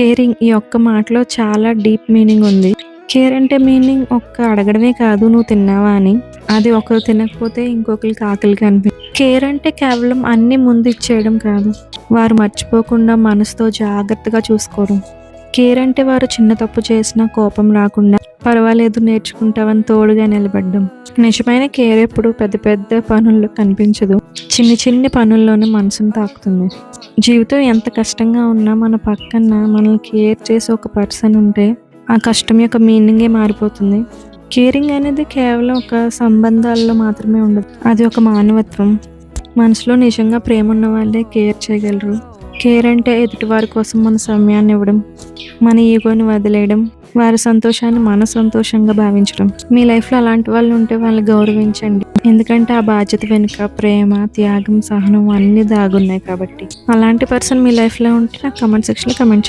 Caring ఈ ఒక్క మాటలో చాలా డీప్ మీనింగ్ ఉంది. కేర్ అంటే మీనింగ్ ఒక్క అడగడమే కాదు నువ్వు తిన్నావా అని. అది ఒకరు తినకపోతే ఇంకొకరికి ఆకలి కనిపి కేర్ అంటే కేవలం అన్ని ముందు ఇచ్చేయడం కాదు. వారు మర్చిపోకుండా మనసుతో జాగ్రత్తగా చూసుకోవడం. కేర్ అంటే వారు చిన్న తప్పు చేసినా కోపం రాకుండా పర్వాలేదు నేర్చుకుంటావని తోడుగా నిలబడ్డం. నిజమైన కేర్ ఎప్పుడు పెద్ద పెద్ద పనుల్లో కనిపించదు. చిన్ని చిన్ని పనుల్లోనే మనసును తాకుతుంది. జీవితం ఎంత కష్టంగా ఉన్నా మన పక్కన మనల్ని కేర్ చేసే ఒక పర్సన్ ఉంటే ఆ కష్టం యొక్క మీనింగే మారిపోతుంది. కేరింగ్ అనేది కేవలం ఒక సంబంధాల్లో మాత్రమే ఉండదు. అది ఒక మానవత్వం. మనసులో నిజంగా ప్రేమ ఉన్న వాళ్ళే కేర్ చేయగలరు. కేర్ అంటే ఎదుటివారి కోసం మన సమయాన్ని ఇవ్వడం మన ఈగోని వదిలేయడం వారి సంతోషాన్ని మన సంతోషంగా భావించడం. మీ లైఫ్లో అలాంటి వాళ్ళు ఉంటే వాళ్ళని గౌరవించండి. ఎందుకంటే ఆ బాధ్యత వెనుక ప్రేమ త్యాగం సహనం అన్నీ దాగున్నాయి కాబట్టి. అలాంటి పర్సన్ మీ లైఫ్లో ఉంటే నాకు కమెంట్ సెక్షన్లో కమెంట్ చేయండి.